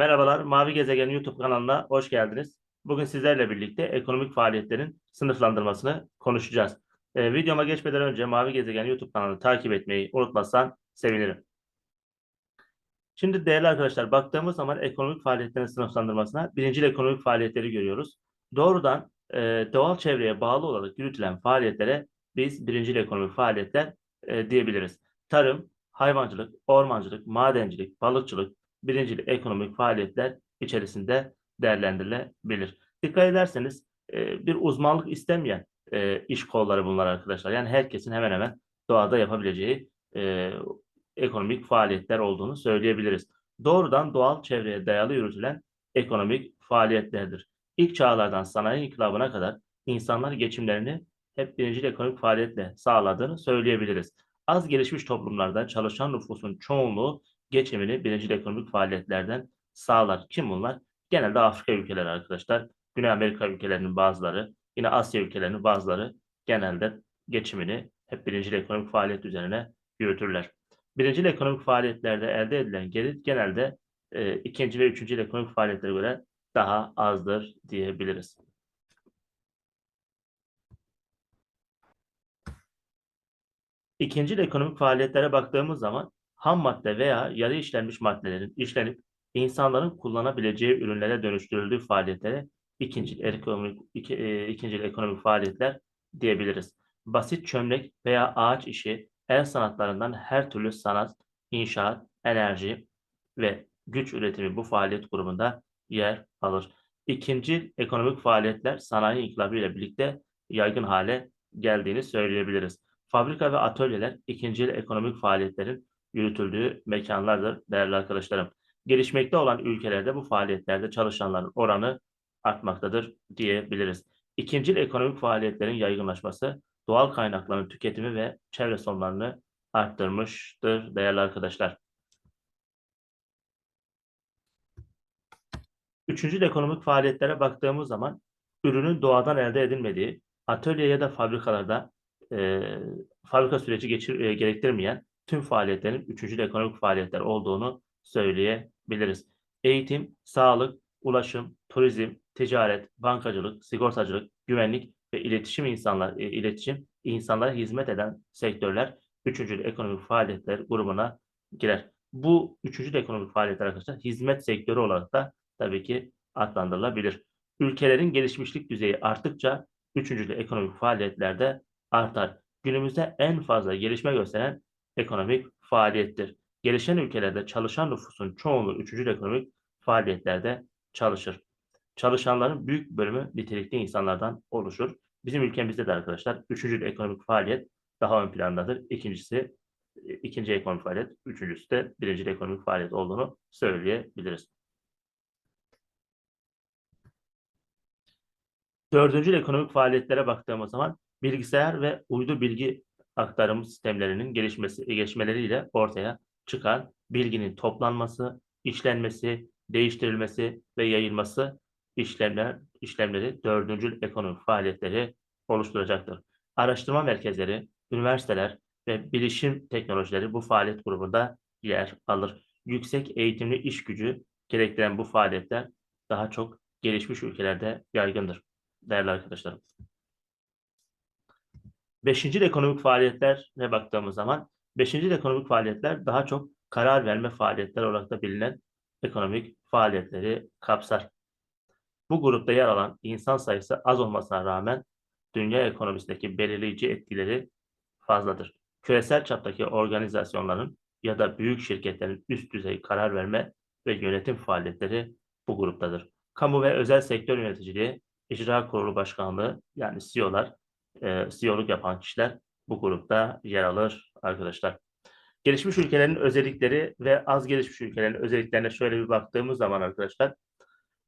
Merhabalar, Mavi Gezegen YouTube kanalına hoş geldiniz. Bugün sizlerle birlikte ekonomik faaliyetlerin sınıflandırmasını konuşacağız. Ee, videoma geçmeden önce Mavi Gezegen YouTube kanalını takip etmeyi unutmazsan sevinirim. Şimdi değerli arkadaşlar baktığımız zaman ekonomik faaliyetlerin sınıflandırmasına birincil ekonomik faaliyetleri görüyoruz. Doğrudan e, doğal çevreye bağlı olarak yürütülen faaliyetlere biz birincil ekonomik faaliyetler e, diyebiliriz. Tarım, hayvancılık, ormancılık, madencilik, balıkçılık, birincil ekonomik faaliyetler içerisinde değerlendirilebilir. Dikkat ederseniz e, bir uzmanlık istemeyen e, iş kolları bunlar arkadaşlar. Yani herkesin hemen hemen doğada yapabileceği e, ekonomik faaliyetler olduğunu söyleyebiliriz. Doğrudan doğal çevreye dayalı yürütülen ekonomik faaliyetlerdir. İlk çağlardan sanayi inkılabına kadar insanlar geçimlerini hep birincil ekonomik faaliyetle sağladığını söyleyebiliriz. Az gelişmiş toplumlarda çalışan nüfusun çoğunluğu geçimini birincil ekonomik faaliyetlerden sağlar. Kim bunlar? Genelde Afrika ülkeleri arkadaşlar. Güney Amerika ülkelerinin bazıları, yine Asya ülkelerinin bazıları genelde geçimini hep birincil ekonomik faaliyet üzerine yürütürler. Birincil ekonomik faaliyetlerde elde edilen gelir genelde e, ikinci ve üçüncü ekonomik faaliyetlere göre daha azdır diyebiliriz. İkinci ekonomik faaliyetlere baktığımız zaman ham madde veya yarı işlenmiş maddelerin işlenip insanların kullanabileceği ürünlere dönüştürüldüğü faaliyetlere ikinci ekonomik iki, e, ikinci ekonomik faaliyetler diyebiliriz. Basit çömlek veya ağaç işi, el sanatlarından her türlü sanat, inşaat, enerji ve güç üretimi bu faaliyet grubunda yer alır. İkinci ekonomik faaliyetler sanayi inkılabı ile birlikte yaygın hale geldiğini söyleyebiliriz. Fabrika ve atölyeler ikinci ekonomik faaliyetlerin yürütüldüğü mekanlardır değerli arkadaşlarım. Gelişmekte olan ülkelerde bu faaliyetlerde çalışanların oranı artmaktadır diyebiliriz. İkincil ekonomik faaliyetlerin yaygınlaşması doğal kaynakların tüketimi ve çevre sorunlarını arttırmıştır değerli arkadaşlar. Üçüncü ekonomik faaliyetlere baktığımız zaman ürünün doğadan elde edilmediği, atölye ya da fabrikalarda e, fabrika süreci geçir, e, gerektirmeyen tüm faaliyetlerin üçüncü ekonomik faaliyetler olduğunu söyleyebiliriz. Eğitim, sağlık, ulaşım, turizm, ticaret, bankacılık, sigortacılık, güvenlik ve iletişim insanlar e, iletişim insanlara hizmet eden sektörler üçüncü ekonomik faaliyetler grubuna girer. Bu üçüncü ekonomik faaliyetler arkadaşlar hizmet sektörü olarak da tabii ki adlandırılabilir. Ülkelerin gelişmişlik düzeyi arttıkça üçüncü ekonomik faaliyetlerde artar. Günümüzde en fazla gelişme gösteren ekonomik faaliyettir. Gelişen ülkelerde çalışan nüfusun çoğunluğu üçüncü ekonomik faaliyetlerde çalışır. Çalışanların büyük bölümü nitelikli insanlardan oluşur. Bizim ülkemizde de arkadaşlar üçüncü ekonomik faaliyet daha ön plandadır. İkincisi ikinci ekonomik faaliyet, üçüncüsü de birinci ekonomik faaliyet olduğunu söyleyebiliriz. Dördüncü ekonomik faaliyetlere baktığımız zaman bilgisayar ve uydu bilgi aktarım sistemlerinin gelişmesi, gelişmeleriyle ortaya çıkan bilginin toplanması, işlenmesi, değiştirilmesi ve yayılması işlemler, işlemleri dördüncü ekonomik faaliyetleri oluşturacaktır. Araştırma merkezleri, üniversiteler ve bilişim teknolojileri bu faaliyet grubunda yer alır. Yüksek eğitimli iş gücü gerektiren bu faaliyetler daha çok gelişmiş ülkelerde yaygındır. Değerli arkadaşlarım. Beşinci ekonomik faaliyetlerine baktığımız zaman, beşinci ekonomik faaliyetler daha çok karar verme faaliyetler olarak da bilinen ekonomik faaliyetleri kapsar. Bu grupta yer alan insan sayısı az olmasına rağmen dünya ekonomisindeki belirleyici etkileri fazladır. Küresel çaptaki organizasyonların ya da büyük şirketlerin üst düzey karar verme ve yönetim faaliyetleri bu gruptadır. Kamu ve özel sektör yöneticiliği, icra kurulu başkanlığı yani CEO'lar e, CEO'luk yapan kişiler bu grupta yer alır arkadaşlar. Gelişmiş ülkelerin özellikleri ve az gelişmiş ülkelerin özelliklerine şöyle bir baktığımız zaman arkadaşlar,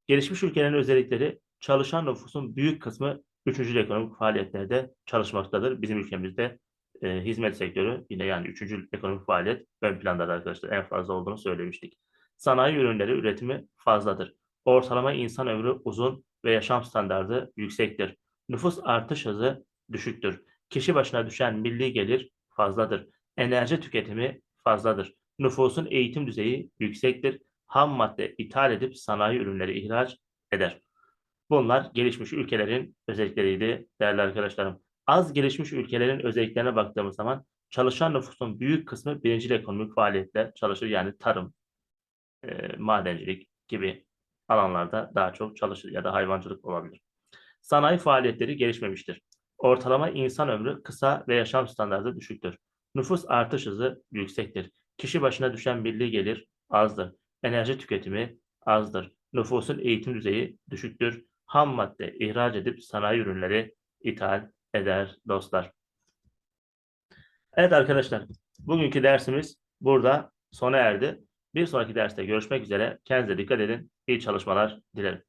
gelişmiş ülkelerin özellikleri çalışan nüfusun büyük kısmı üçüncü ekonomik faaliyetlerde çalışmaktadır. Bizim ülkemizde e, hizmet sektörü yine yani üçüncü ekonomik faaliyet ön planda arkadaşlar en fazla olduğunu söylemiştik. Sanayi ürünleri üretimi fazladır. Ortalama insan ömrü uzun ve yaşam standardı yüksektir. Nüfus artış hızı düşüktür. Kişi başına düşen milli gelir fazladır. Enerji tüketimi fazladır. Nüfusun eğitim düzeyi yüksektir. ham madde ithal edip sanayi ürünleri ihraç eder. Bunlar gelişmiş ülkelerin özellikleriydi değerli arkadaşlarım. Az gelişmiş ülkelerin özelliklerine baktığımız zaman çalışan nüfusun büyük kısmı birinci ekonomik faaliyetle çalışır. Yani tarım, e, madencilik gibi alanlarda daha çok çalışır ya da hayvancılık olabilir. Sanayi faaliyetleri gelişmemiştir. Ortalama insan ömrü kısa ve yaşam standartı düşüktür. Nüfus artış hızı yüksektir. Kişi başına düşen milli gelir azdır. Enerji tüketimi azdır. Nüfusun eğitim düzeyi düşüktür. Ham madde ihraç edip sanayi ürünleri ithal eder dostlar. Evet arkadaşlar, bugünkü dersimiz burada sona erdi. Bir sonraki derste görüşmek üzere. Kendinize dikkat edin. İyi çalışmalar dilerim.